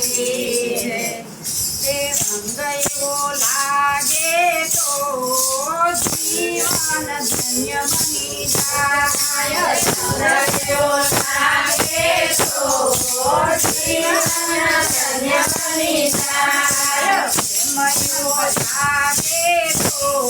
લાગી છે તે ભંગયો લાગે તો જીવન ધન્ય બની જાય ભંગયો લાગે તો જીવન ધન્ય બની જાય મયો લાગે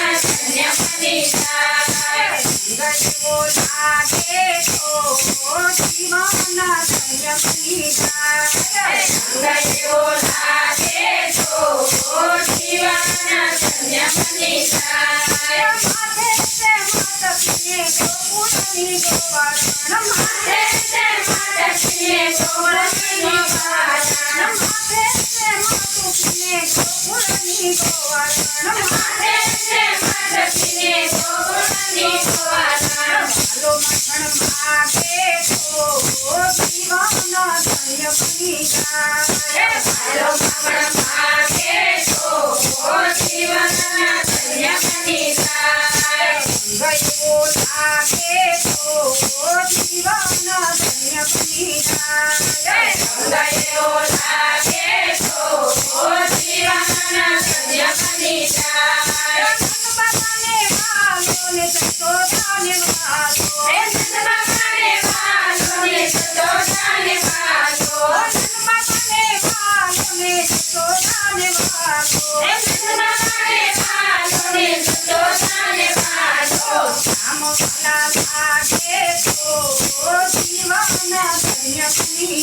धन्य धन्य